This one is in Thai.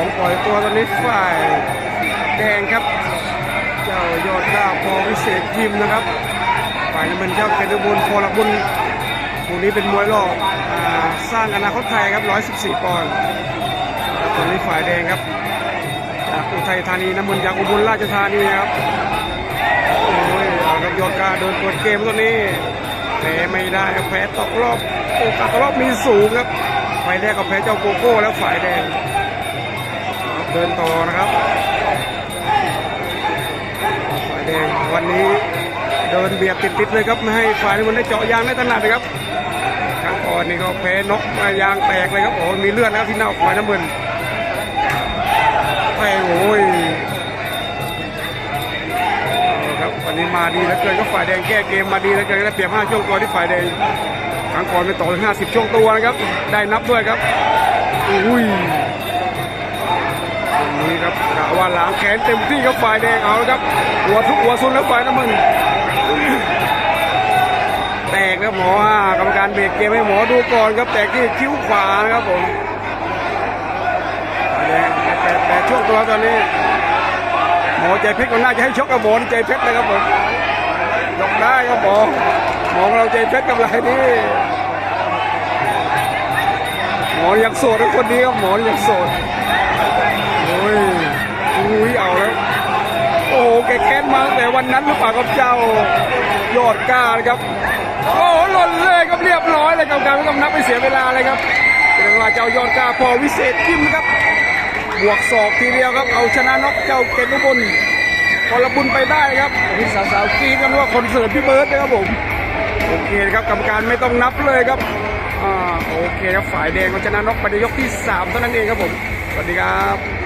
องปล่อยตัวตอนนี้ฝ่ายแดงครับ เจ้ายอดดาวพอวิเศษยิมนะครับ ฝ่ายน้ำเงินเจ้าเกตุบุญพลบุญคู่นี้เป็นมวยรอบอ่าสร้างอนาคตไทยครับ 114 ปอนด์ตอนนี้ฝ่ายแดงครับจากอุทัยธานีน้ำเงินจากอุบลราชธานีครับโอ้ยครับยอดกาเดินเปิดเกมตัวนี้แพ้ไม่ได้ครับแพ้ตกรอบโอกาสตกรอบมีสูงครับฝ่ายแรกก็แพ้เจ้าโกโก้แล้วฝ่ายแดง เดินต่อนะครับฝ่ายแดงวันนี้เดินเบียดติดๆเลยครับไม่ให้ฝ่ายน้ำเงินได้เจาะยางได้ถนัดเลยครับครั้งก่อนนี่ก็แพ้นกยางแตกเลยครับโอ้มีเลือดแล้วที่หน้าฝ่ายน้ำเงินแพ้โอ้ยครับวันนี้มาดีเหลือเกินก็ฝ่ายแดงแก้เกมมาดีเหลือเกินได้เปรียบ5ช่วงตัวที่ฝ่ายแดงครั้งก่อนไปต่อถึง50ช่วงตัวนะครับได้นับด้วยครับอุ้ยวันนี้ครับกะว่า ล้างแขนเต็มที่ครับฝ่ายแดงเอาละครับ หัวทุกหัวซุนแล้วฝ่ายน้ำมันแตกครับหมอฮะกรรมการเบรกเกมให้หมอดูก่อนครับแตกที่คิ้วขวานะครับผมแดงแต่แต่แต่ช่วงตัวตอนนี้หมอใจเพชรก็น่าจะให้ชกกับหมอใจเพชรนะครับผมยกได้ครับหมอหมอเราใจเพชรกับไรนี่หมอยังโสดนะคนนี้ครับหมอยังโสดโอ้ยอุ้ยเอาแล้วโอ้โหแกแค้นมาตั้งแต่ วันนั้นหรือเปล่าครับเจ้ายอดก้านะครับโอ้โหล่นเลยครับเรียบร้อยเลยกรรมการไม่ต้องนับไปเสียเวลาเลยครับเป็นว่าเจ้ายอดก้าพอวิเศษจิ้มครับบวกศอกทีเดียวครับ เอาชนะน็อกเจ้าเกณฑ์บุญพลบุญไปได้ครับพี่สาวๆกรีดกันว่าคอนเสิร์ตพี่เบิร์ดนะครับผมโอเคครับกรรมการไม่ต้องนับเลยครับอ่าโอเคครับฝ่ายแดงก็ชนะน็อกไปในยกที่3เท่านั้นเองครับผมสวัสดีครับ